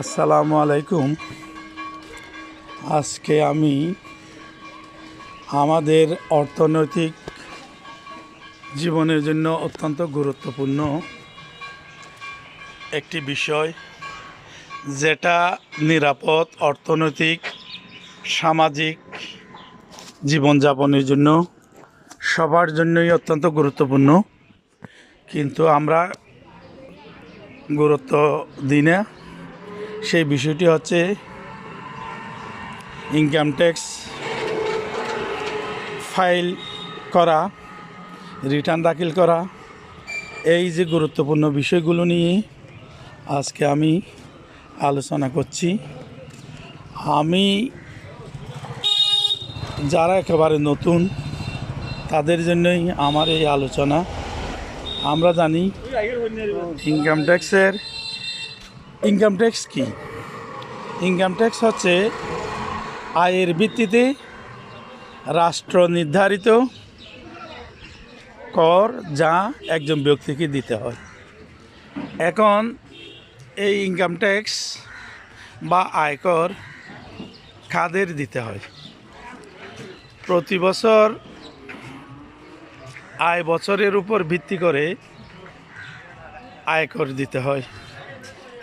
আসসালামু আলাইকুম। আজকে আমি আমাদের অর্থনৈতিক জীবনের জন্য অত্যন্ত গুরুত্বপূর্ণ একটি বিষয়, যেটা নিরাপদ অর্থনৈতিক, সামাজিক জীবনযাপনের জন্য সবার জন্যই অত্যন্ত গুরুত্বপূর্ণ। কিন্তু আমরা গুরুত্ব দিই না। সেই বিষয়টি হচ্ছে ইনকাম ট্যাক্স ফাইল করা রিটার্ন দাখিল করা, এই যে গুরুত্বপূর্ণ বিষয়গুলো নিয়ে আজকে আমি আলোচনা করছি। আমি যারা একেবারে নতুন, তাদের জন্যই আমার এই আলোচনা। আমরা জানি ইনকাম ট্যাক্সের ইনকাম ট্যাক্স কি? ইনকাম ট্যাক্স হচ্ছে আয়ের ভিত্তিতে রাষ্ট্র নির্ধারিত কর যা একজন ব্যক্তিকে দিতে হয়। এখন এই ইনকাম ট্যাক্স বা আয়কর খাদের দিতে হয়? প্রতি বছর আয় বছরের উপর ভিত্তি করে আয়কর দিতে হয়।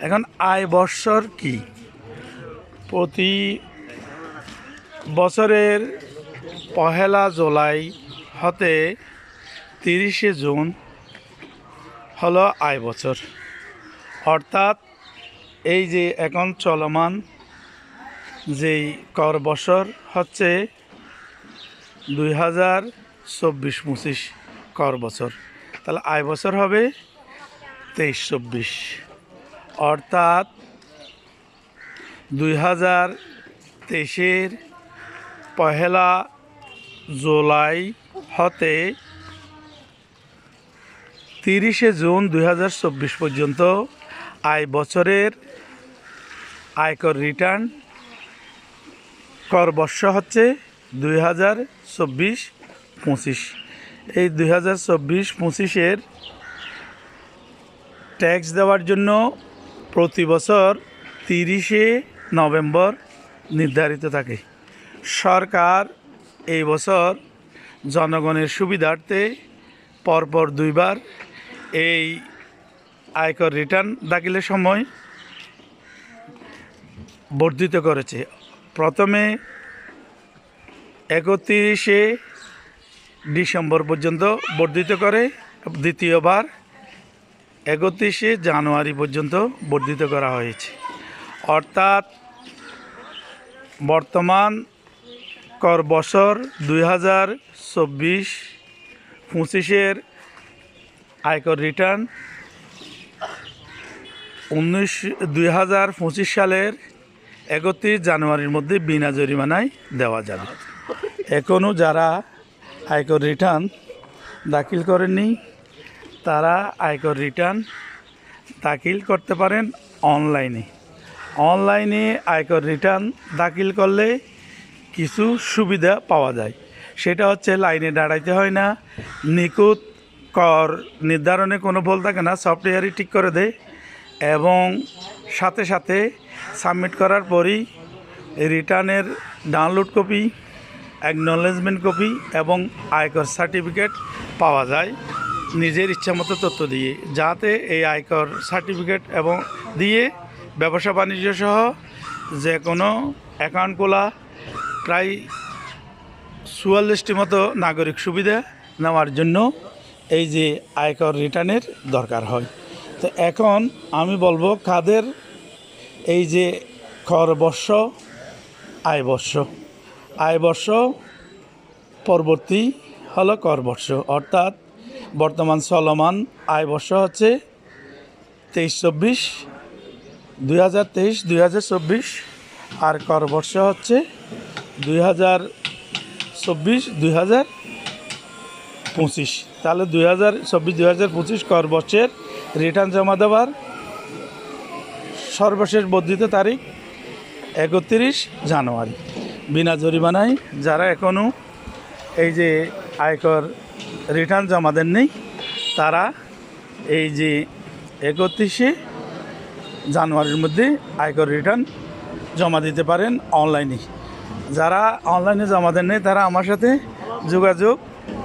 এখন আয় বৎসর কি? প্রতি বছরের পহেলা জুলাই হতে তিরিশে জুন হলো আয় বছর। অর্থাৎ এই যে এখন চলমান যেই কর বছর হচ্ছে দুই হাজার চব্বিশ পঁচিশ। কর বছর। তাহলে আয় বছর হবে তেইশ চব্বিশ। অর্থাৎ দুই হাজার তেইশের পহেলা জুলাই হতে তিরিশে জুন দুই হাজার চব্বিশ পর্যন্ত আয় বছরের আয়কর রিটার্ন কর বর্ষ হচ্ছে দুই হাজার চব্বিশ পঁচিশ। এই দুই হাজার চব্বিশ পঁচিশের ট্যাক্স দেওয়ার জন্য প্রতি বছর তিরিশে নভেম্বর নির্ধারিত থাকে। সরকার এই বছর জনগণের সুবিধার্থে পরপর দুইবার এই আয়কর রিটার্ন দাখিলের সময় বর্ধিত করেছে। প্রথমে একত্রিশে ডিসেম্বর পর্যন্ত বর্ধিত করে, দ্বিতীয়বার একত্রিশে জানুয়ারি পর্যন্ত বর্ধিত করা হয়েছে। অর্থাৎ বর্তমান কর বছর দুই হাজার চব্বিশ পঁচিশের আয়কর রিটার্ন উনিশ দুই হাজার পঁচিশ সালের একত্রিশ জানুয়ারির মধ্যে বিনা জরিমানায় দেওয়া যাবে। এখনও যারা আয়কর রিটার্ন দাখিল করেননি। তারা আয়কর রিটার্ন দাখিল করতে পারেন অনলাইনে। অনলাইনে আয়কর রিটার্ন দাখিল করলে কিছু সুবিধা পাওয়া যায়। সেটা হচ্ছে লাইনে দাঁড়াইতে হয় না, নিখুঁত কর নির্ধারণে কোনো ভুল থাকে না, সফটওয়্যারই ঠিক করে দেয় এবং সাথে সাথে সাবমিট করার পরই রিটার্নের ডাউনলোড কপি অ্যাকনলেজমেন্ট কপি এবং আয়কর সার্টিফিকেট পাওয়া যায়। নিজের ইচ্ছামতো তথ্য দিয়ে, যাতে এই আয়কর সার্টিফিকেট এবং দিয়ে ব্যবসা বাণিজ্য সহ যে কোনো অ্যাকাউন্ট খোলা, প্রায় চুয়াল্লিশটি মতো নাগরিক সুবিধা নেওয়ার জন্য এই যে আয়কর রিটার্নের দরকার হয়। তো এখন আমি বলব কাদের এই যে কর বর্ষ আয় বর্ষ আয় বর্ষ পরবর্তী হলো কর বর্ষ। অর্থাৎ বর্তমান চলমান আয় বর্ষ হচ্ছে তেইশ চব্বিশ, দুই হাজার তেইশ হাজার চব্বিশ আর কর বর্ষ হচ্ছে দুই হাজার চব্বিশ, দুই হাজার পঁচিশ। তাহলে দুই হাজার চব্বিশ হাজার পঁচিশ কর রিটার্ন জমা দেওয়ার সর্বশেষ বর্ধিত তারিখ একত্রিশ জানুয়ারি। বিনা জরিমানায় যারা এখনও এই যে আয়কর রিটার্ন জমা দেননি, তারা এই যে একত্রিশে জানুয়ারির মধ্যে আয়কর রিটার্ন জমা দিতে পারেন অনলাইনে। যারা অনলাইনে জমা দেন নাই তারা আমার সাথে যোগাযোগ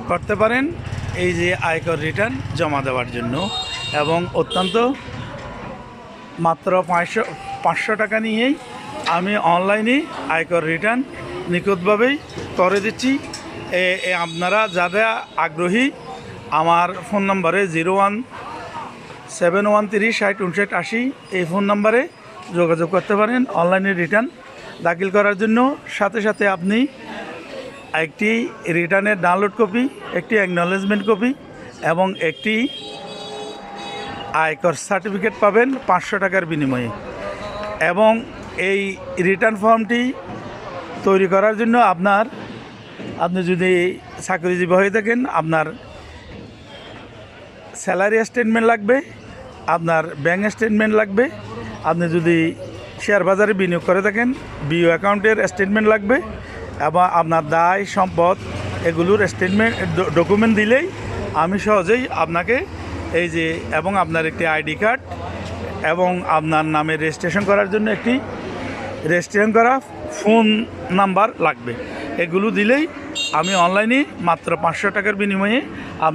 করতে পারেন এই যে আয়কর রিটার্ন জমা দেওয়ার জন্য এবং অত্যন্ত মাত্র পাঁচশো পাঁচশো টাকা নিয়েই আমি অনলাইনে আয়কর রিটার্ন নিখুঁতভাবেই করে দিচ্ছি। আপনারা যারা আগ্রহী, আমার ফোন নম্বরে জিরো ওয়ান সেভেন ওয়ান তিরিশ ষাট উনষাট আশি এই ফোন নম্বরে যোগাযোগ করতে পারেন অনলাইনে রিটার্ন দাখিল করার জন্য। সাথে সাথে আপনি একটি রিটার্নের ডাউনলোড কপি, একটি অ্যাকনলেজমেন্ট কপি এবং একটি আয়কর সার্টিফিকেট পাবেন পাঁচশো টাকার বিনিময়ে। এবং এই রিটার্ন ফর্মটি তৈরি করার জন্য আপনার, আপনি যদি চাকরিজীবী হয়ে থাকেন, আপনার স্যালারি স্টেটমেন্ট লাগবে, আপনার ব্যাঙ্ক স্টেটমেন্ট লাগবে, আপনি যদি শেয়ার বাজারে বিনিয়োগ করে থাকেন বিও অ্যাকাউন্টের স্টেটমেন্ট লাগবে, এবং আপনার দায়, সম্পদ এগুলোর স্টেটমেন্ট ডকুমেন্ট দিলেই আমি সহজেই আপনাকে এই যে, এবং আপনার একটি আইডি কার্ড এবং আপনার নামে রেজিস্ট্রেশন করার জন্য একটি রেজিস্ট্রেশন করা ফোন নাম্বার লাগবে। এগুলো দিলেই আমি অনলাইনে মাত্র পাঁচশো টাকার বিনিময়ে আপনার